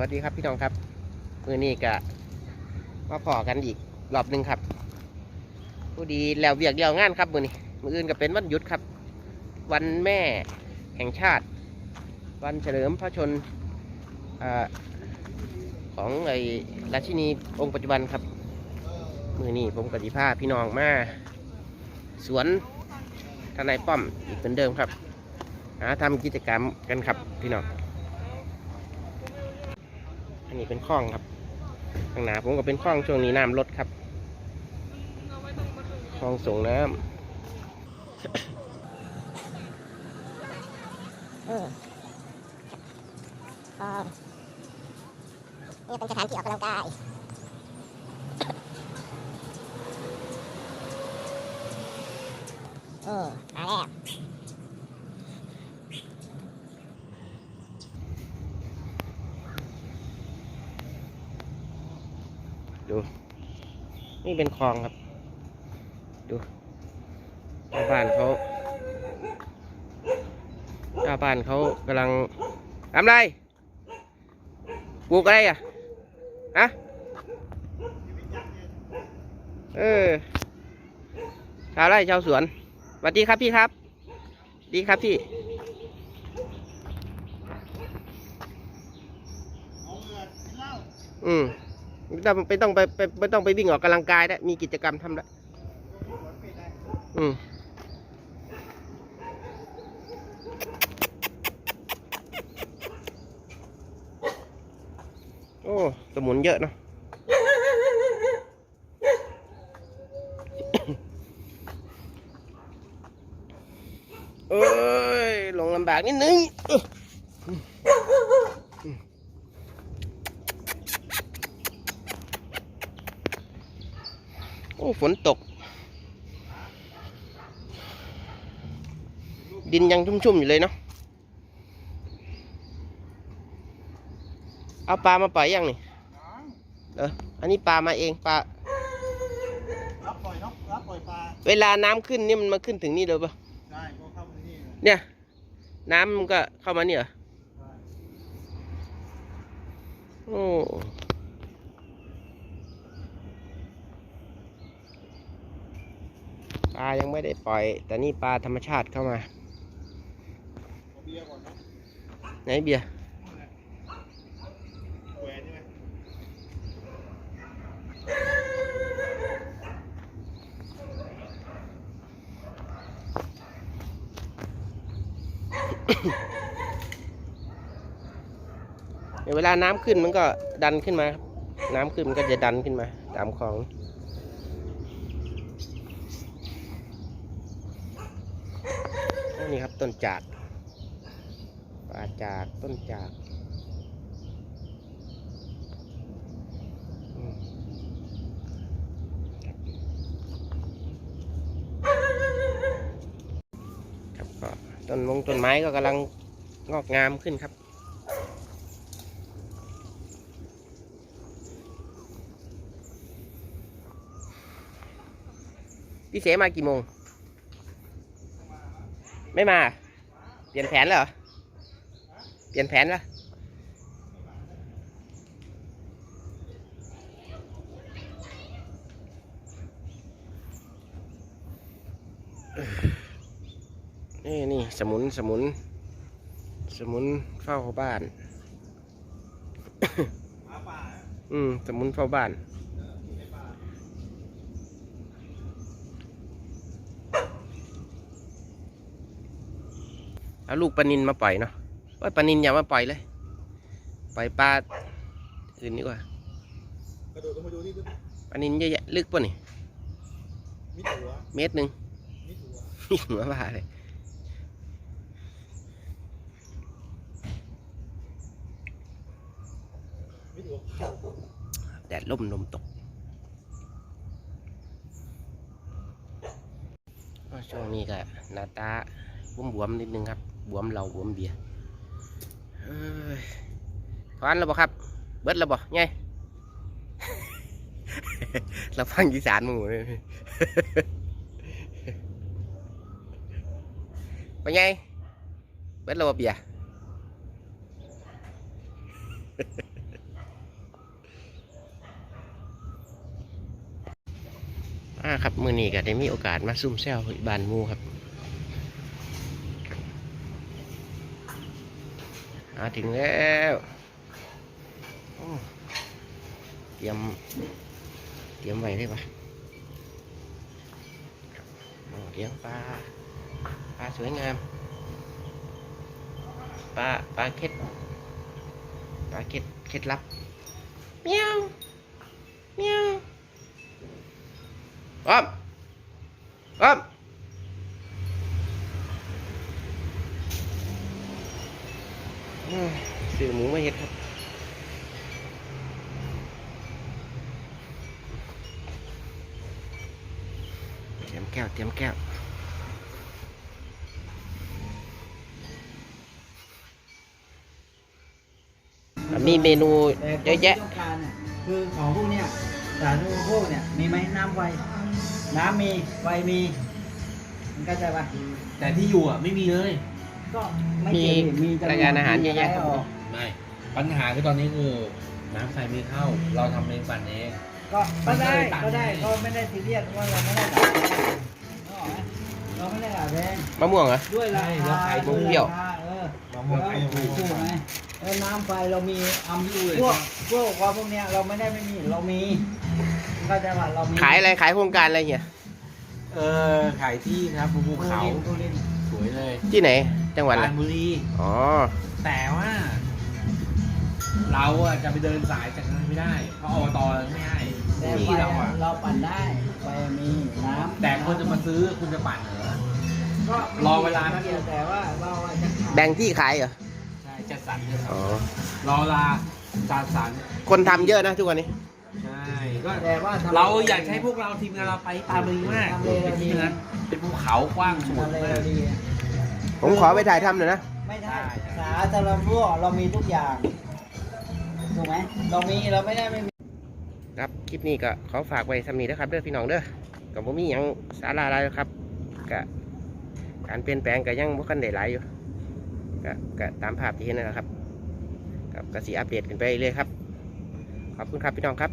วัสดีครับพี่น้องครับมือนี้กะมาพอกันอีกรอบหนึ่งครับผู้ดีแล้วเวียกเดียวงานครับมือนี้มืออื่นก็เป็นวันหยุดครับ วันแม่แห่งชาติ วันเฉลิมพระชนอของไอ้ราชินีองค์ปัจจุบันครับ มือนี้ผมกติภาพี่น้องมาสวนทนายป้อมอีกเหมือนเดิมครับหาทำกิจกรรมกันครับพี่น้อง อันนี้เป็นคลองครับข้างหน้าผมก็เป็นคลองช่วงนี้น้ำลดครับคลองส่งน้เอออ๋อนี่เป็นสถานที่ออกกำลังกายเออมาแล้ว ดู นี่เป็นคลองครับ ดูชาวบ้านเขาชาวบ้านเขากำลังทำอะไรปลูกอะไรอะฮะเออชาวไร่ชาวสวนสวัสดีครับพี่ครับ ดีครับพี่อืม ไม่ต้องไม่ต้องไปไปไม่ต้องไปวิ่งออกกำลังกายแล้วมีกิจกรรมทำแล้วอืมโอ้สมุนเยอะเนาะเอ้ยลงลำบากนิดนึงเอ้อ โอ้ฝนตก ดินยังชุ่มๆอยู่เลยเนาะเอาปลามาปล่อยยังนี่เอออันนี้ปลามาเองปลารับปล่อยนกรับปล่อยปลาเวลาน้ำขึ้นนี่มันมาขึ้นถึงนี่เลยปะใช่ก็เข้ามาที่นี่เลยเนี่ย น้ำมันก็เข้ามาเนี่ยเหรอใช่โอ้ ลายังไม่ได้ปล่อย แต่นี่ปลาธรรมชาติเข้ามาเอาเบียร์ก่อนนะไหนเบียร์เวเวลาน้ำขึ้นมันก็ดันขึ้นมาครับ น้ำขึ้นมันก็จะดันขึ้นมา ตามคลอง นี่ครับต้นจากปลาจากต้นจากอืมครับครับก็ต้นมงต้นไม้ก็กำลังงอกงามขึ้นครับพี่เสมากี่โมง ไม่มา เปลี่ยนแผนแล้วเหรอ เปลี่ยนแผนแล้วนี่นี่สมุนสมุน สมุนเฝ้าบ้าน อืม สมุนเฝ้าบ้าน เอาลูกปลานินมาปล่อยเนาะว่าปลานินอย่ามาปล่อยเลย ปล่อยปลาอื่นดีกว่ากระโดดลงมาดูนี่ดูปลานินเยอะแยะลึกป่ะนี่มิดหัวเมตรหนึ่งมิดหัวนี่หัวปลาเลยมิดหัวแดดล่มลมตกช่วงนี้ก็หน้าตาบวมๆนิดนึงครับ บวมเหล่าบวมเบียร์ทอนแล้วบ่ครับ เบิดแล้วบ่ไงเราฟังอีสานมูเลยไปไงเบิดแล้วบ่เบียอ่าครับ มือนี้ก็ได้มีโอกาสมาซุ่มแซวบานมูครับ มาถึงแล้วเตรียม เตรียมไว้เลยปะเลี้ยงปลา ปลาสวยงาม ปลา ปลาเค็ด ปลาเค็ด เค็ดลับ เมียวเมียวอ้อมอ้อมอืม ซื้อหมูมาเฮ็ดครับเตรียมแก้วเตรียมแก้วมีเมนูแต่เยอะแยะคนที่ต้องการเนี่ยคือของพวกเนี้ยสาธารณูปโภคเนี่ยมีไหมน้ำไฟน้ำมีไฟมีมันก็จะปะแต่ที่อยู่อะไม่มีเลย ก็ไม่เกี่ยวดิมีจำนวนรายการอาหารเยอะแยะครับมีไรออกไม่ปัญหาคือตอนนี้คือน้ำใส่ไม่เข้า เราทำเองปั่นเอง ก็ก็ได้มันก็เลยต่างก็ได้ไงก็ไม่ได้ซีเรียสว่าเราไม่ได้ด่าแพงนึกออกไหมเราไม่ได้ด่าแพงมะม่วงเหรอด้วยราใช่คาเราขายด้วยเปรี้ยวราคาเออมะม่วงไทยยังไม่ถูกไหมเออน้ำไฟเรามีอำพวกพวกว่าพวกเนี้ยเราไม่ได้ไม่มีเรามีก็จะว่าเรามีขายอะไรขายโครงการอะไรเงี้ยเออขายที่ครับภูเขาทุเรียนสวยเลยที่ไหน จังหวัดปอะไรรานบุรี อ๋อ แต่ว่า เราอะจะไปเดินสายจากนั้นไม่ได้ เพราะอบตไม่ให้แต่ไฟที่เราอะเราปั่นได้ไฟมีน้ำแต่คนจะมาซื้อคุณจะปั่นเหรอ ก็รอเวลานะเดียวแต่ว่าเราอะจะขายแบ่งที่ขายเหรอ ใช่จัดสรรจัดสรอ๋อรรอเวลาจัดสรรคนทำเยอะนะทุกวันนี้ ใช่ก็แต่ว่าทำ เราอยากให้พวกเราทีมงานเราไปปรานบุรีมากทำเลเราดี ที่นั้นเป็นภูเขากว้างสวยทำเลมาเรากดี ผมขอไปถ่ายทำหน่อยนะ ไม่ใช่ได้ได้สาธารณูปเรามีทุกอย่างถูกไหมเรามีเราไม่ได้ไม่มีครับคลิปนี้ก็ขอฝากไว้สำนีนะครับเด้อพี่น้องเด้อกับผมมีหยังสาระอะไรครับกะการเปลี่ยนแปลงก็ยังบ่คันได้หลายอยู่ก็ก็ตามภาพที่เห็นนั่นแหละครับกับกสีอัปเดตกันไปเรื่อยๆครับ ขอบคุณครับพี่น้องครับ